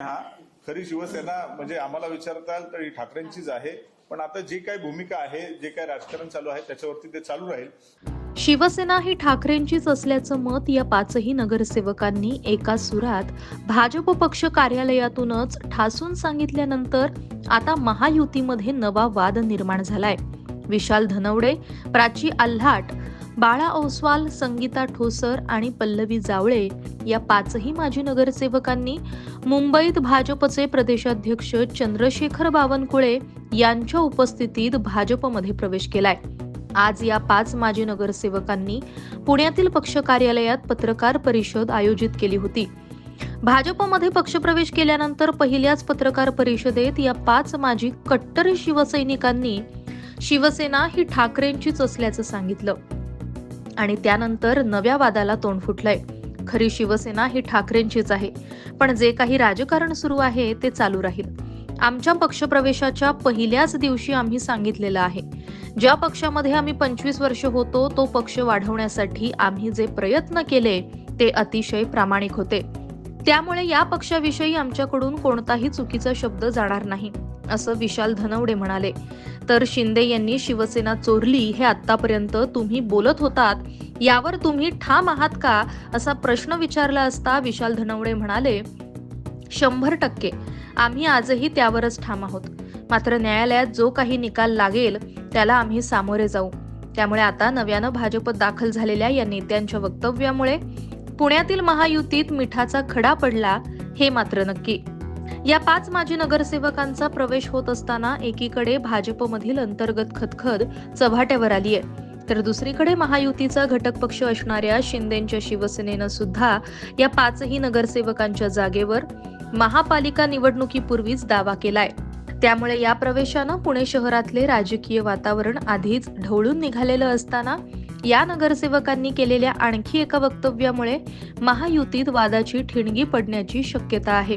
हा खरी शिवसेना म्हणजे आम्हाला विचारताल तर ही ठाकरेंचीच आहे पण आता जी काही भूमिका आहे जे काही राजकारण चालू आहे त्याच्यावरती ते चालू राहील. शिवसेना ही ठाकरेंचीच असल्याचं मत या पाचही नगरसेवकांनी एका सुरात भाजप पक्ष कार्यालयातूनच ठासून सांगितल्यानंतर आता महायुतीमध्ये नवा वाद निर्माण झालाय. विशाल धनवडे प्राची आल्हाट बाळा ओसवाल संगीता ठोसर आणि पल्लवी जावळे या पाचही माजी नगरसेवकांनी मुंबईत भाजपचे प्रदेशाध्यक्ष चंद्रशेखर बावनकुळे यांच्या उपस्थितीत भाजपमध्ये प्रवेश केलाय. आज या पाच माजी नगरसेवकांनी पुण्यातील पक्ष कार्यालयात पत्रकार परिषद आयोजित केली होती. भाजपमध्ये पक्षप्रवेश केल्यानंतर पहिल्याच पत्रकार परिषदेत या पाच माजी कट्टर शिवसैनिकांनी शिवसेना ही ठाकरेंचीच असल्याचं सांगितलं. आणि त्यानंतर नव्या वादाला तोंड फुटलंय. खरी शिवसेना ही ठाकरेंचीच आहे. पण जे काही राजकारण सुरू आहे ते चालू राहील. आमच्या पक्षप्रवेशाच्या पहिल्याच दिवशी आम्ही सांगितलेलं आहे. ज्या पक्षामध्ये आम्ही पंचवीस वर्ष होतो तो पक्ष वाढवण्यासाठी आम्ही जे प्रयत्न केले ते अतिशय प्रामाणिक होते. त्यामुळे या पक्षाविषयी आमच्याकडून कोणताही चुकीचा शब्द जाणार नाही. असं विशाल धनवडे म्हणाले. तर शिंदे यांनी शिवसेना चोरली हे आतापर्यंत तुम्ही बोलत होतात. यावर तुम्ही ठाम आहात का? असा प्रश्न विचारला असता विशाल धनवडे म्हणाले शंभर टक्के. आम्ही आजही त्यावरच ठाम आहोत. मात्र न्यायालयात जो काही निकाल लागेल त्याला आम्ही सामोरे जाऊ. त्यामुळे आता नव्यानं भाजपत दाखल झालेल्या या नेत्यांच्या वक्तव्यामुळे पुण्यातील महायुतीत मिठाचा खडा पडला हे मात्र नक्की. या पाच माजी नगरसेवकांचा प्रवेश होत असताना एकीकडे भाजपमधील अंतर्गत खदखद चव्हाट्यावर आली आहे. तर दुसरीकडे महायुतीचा घटक पक्ष असणाऱ्या शिंदेच्या शिवसेनेनं सुद्धा या पाचही नगरसेवकांच्या जागेवर महापालिका निवडणुकीपूर्वीच दावा केलाय. त्यामुळे या प्रवेशानं पुणे शहरातले राजकीय वातावरण आधीच ढवळून निघालेलं असताना या नगरसेवकांनी केलेल्या आणखी एका वक्तव्यामुळे महायुतीत वादाची ठिणगी पडण्याची शक्यता आहे.